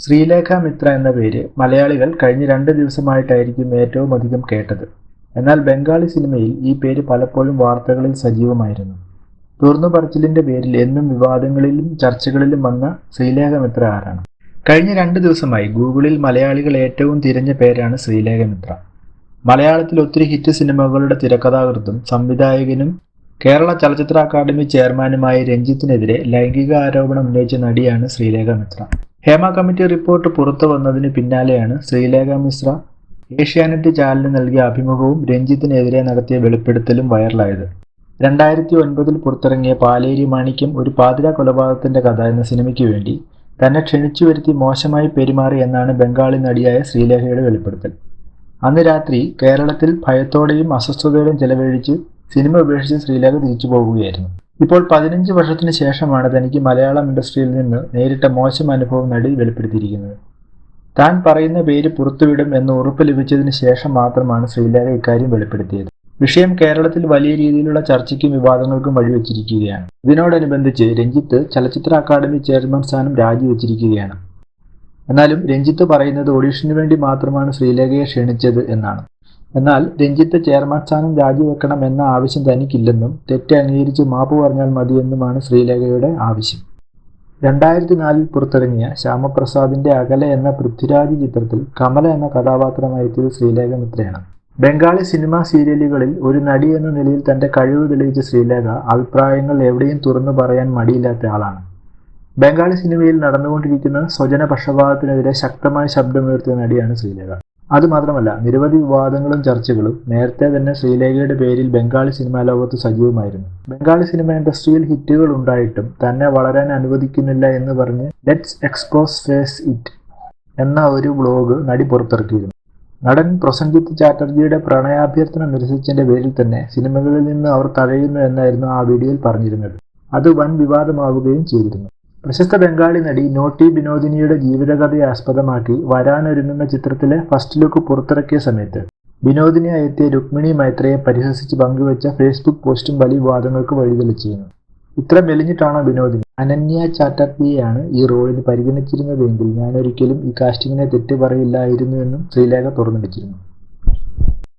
ശ്രീലേഖ മിത്ര എന്ന പേര് മലയാളികൾ കഴിഞ്ഞ രണ്ട് ദിവസമായിട്ടായിരിക്കും ഏറ്റവും അധികം കേട്ടത്. എന്നാൽ ബംഗാളി സിനിമയിൽ ഈ പേര് പലപ്പോഴും വാർത്തകളിൽ സജീവമായിരുന്നു. തുറന്നു പറച്ചിലിന്റെ പേരിൽ എന്നും വിവാദങ്ങളിലും ചർച്ചകളിലും വന്ന ശ്രീലേഖ മിത്ര ആരാണ്? കഴിഞ്ഞ രണ്ട് ദിവസമായി ഗൂഗിളിൽ മലയാളികൾ ഏറ്റവും തിരഞ്ഞ പേരാണ് ശ്രീലേഖ മിത്ര. മലയാളത്തിൽ ഒത്തിരി ഹിറ്റ് സിനിമകളുടെ തിരക്കഥാകൃത്തും സംവിധായകനും കേരള ചലച്ചിത്ര അക്കാദമി ചെയർമാനുമായ രഞ്ജിത്തിനെതിരെ ലൈംഗിക ആരോപണം ഉന്നയിച്ച നടിയാണ് ശ്രീലേഖ മിത്ര. ഹേമ കമ്മിറ്റി റിപ്പോർട്ട് പുറത്തു വന്നതിന് പിന്നാലെയാണ് ശ്രീലേഖ മിശ്ര ഏഷ്യാനെറ്റ് ചാനലിന് നൽകിയ അഭിമുഖവും രഞ്ജിത്തിനെതിരെ നടത്തിയ വെളിപ്പെടുത്തലും വൈറലായത്. രണ്ടായിരത്തി ഒൻപതിൽ പുറത്തിറങ്ങിയ പാലേരി മാണിക്യം ഒരു പാതിര കൊലപാതകത്തിന്റെ കഥ എന്ന സിനിമയ്ക്ക് വേണ്ടി തന്നെ ക്ഷണിച്ചു വരുത്തി മോശമായി പെരുമാറി എന്നാണ് ബംഗാളി നടിയായ ശ്രീലേഖയുടെ വെളിപ്പെടുത്തൽ. അന്ന് രാത്രി കേരളത്തിൽ ഭയത്തോടെയും അസ്വസ്ഥതയോടെയും ചെലവഴിച്ച് സിനിമ ഉപേക്ഷിച്ച് ശ്രീലേഖ തിരിച്ചു പോവുകയായിരുന്നു. ഇപ്പോൾ പതിനഞ്ച് വർഷത്തിന് ശേഷമാണ് തനിക്ക് മലയാളം ഇൻഡസ്ട്രിയിൽ നിന്ന് നേരിട്ട മോശം അനുഭവം നടി വെളിപ്പെടുത്തിയിരിക്കുന്നത്. താൻ പറയുന്ന പേര് പുറത്തുവിടും എന്ന് ഉറപ്പ് ലഭിച്ചതിന് ശേഷം മാത്രമാണ് ശ്രീലേഖ ഇക്കാര്യം വെളിപ്പെടുത്തിയത്. വിഷയം കേരളത്തിൽ വലിയ രീതിയിലുള്ള ചർച്ചയ്ക്കും വിവാദങ്ങൾക്കും വഴിവെച്ചിരിക്കുകയാണ്. ഇതിനോടനുബന്ധിച്ച് രഞ്ജിത്ത് ചലച്ചിത്ര അക്കാദമി ചെയർമാൻ സ്ഥാനം രാജിവെച്ചിരിക്കുകയാണ്. എന്നാലും രഞ്ജിത്ത് പറയുന്നത് ഓഡീഷന് വേണ്ടി മാത്രമാണ് ശ്രീലേഖയെ ക്ഷണിച്ചത് എന്നാണ്. എന്നാൽ രഞ്ജിത്ത് ചെയർമാൻ സ്ഥാനം രാജിവെക്കണം എന്ന ആവശ്യം തനിക്കില്ലെന്നും തെറ്റ് അംഗീകരിച്ച് മാപ്പ് പറഞ്ഞാൽ മതിയെന്നുമാണ് ശ്രീലേഖയുടെ ആവശ്യം. രണ്ടായിരത്തി നാലിൽ പുറത്തിറങ്ങിയ ശ്യാമപ്രസാദിന്റെ അകലെ എന്ന പൃഥ്വിരാജ് ചിത്രത്തിൽ കമല എന്ന കഥാപാത്രമായി എത്തിയത് ശ്രീലേഖ മിത്രയാണ്. ബംഗാളി സിനിമാ സീരിയലുകളിൽ ഒരു നടി എന്ന നിലയിൽ തന്റെ കഴിവ് തെളിയിച്ച ശ്രീലേഖ അഭിപ്രായങ്ങൾ എവിടെയും തുറന്നു പറയാൻ മടിയില്ലാത്ത ആളാണ്. ബംഗാളി സിനിമയിൽ നടന്നുകൊണ്ടിരിക്കുന്ന സ്വജന പക്ഷപാതത്തിനെതിരെ ശക്തമായ ശബ്ദമുയർത്തിയ നടിയാണ് ശ്രീലേഖ. അതുമാത്രമല്ല നിരവധി വിവാദങ്ങളും ചർച്ചകളും നേരത്തെ തന്നെ ശ്രീലേഖയുടെ പേരിൽ ബംഗാളി സിനിമാ ലോകത്ത് സജീവമായിരുന്നു. ബംഗാളി സിനിമ ഇൻഡസ്ട്രിയിൽ ഹിറ്റുകൾ ഉണ്ടായിട്ടും തന്നെ വളരാൻ അനുവദിക്കുന്നില്ല എന്ന് പറഞ്ഞ് ലെറ്റ്സ് എക്സ്പോസ് ഫേസ് ഇറ്റ് എന്ന ഒരു ബ്ലോഗ് നടി പുറത്തിറക്കിയിരുന്നു. നടൻ പ്രസൻജിത്ത് ചാറ്റർജിയുടെ പ്രണയാഭ്യർത്ഥന നിരസിച്ചതിന്റെ പേരിൽ തന്നെ സിനിമകളിൽ നിന്ന് അവർ തഴയുന്നു എന്നായിരുന്നു ആ വീഡിയോയിൽ പറഞ്ഞിരുന്നത്. അത് വൻ വിവാദമാവുകയും ചെയ്തിരുന്നു. പ്രശസ്ത ബംഗാളി നടി നോട്ടി ബിനോദിനിയുടെ ജീവിതകഥയെ ആസ്പദമാക്കി വരാനൊരുങ്ങുന്ന ചിത്രത്തിലെ ഫസ്റ്റ് ലുക്ക് പുറത്തിറക്കിയ സമയത്ത്. ബിനോദിനിയായി എത്തിയ രുക്മിണി മൈത്രയെ പരിഹസിച്ച് പങ്കുവച്ച ഫേസ്ബുക്ക് പോസ്റ്റും വലിയ വാദങ്ങൾക്ക് വഴിതെളിച്ചിരുന്നു. ഇത്ര മെലിഞ്ഞിട്ടാണോ ബിനോദിനി? അനന്യ ചാറ്റർജിയെയാണ് ഈ റോളിന് പരിഗണിച്ചിരുന്നതെങ്കിൽ ഞാനൊരിക്കലും ഈ കാസ്റ്റിങ്ങിനെ തെറ്റ് പറയില്ലായിരുന്നു എന്നും ശ്രീലേഖ തുറന്നടിച്ചിരുന്നു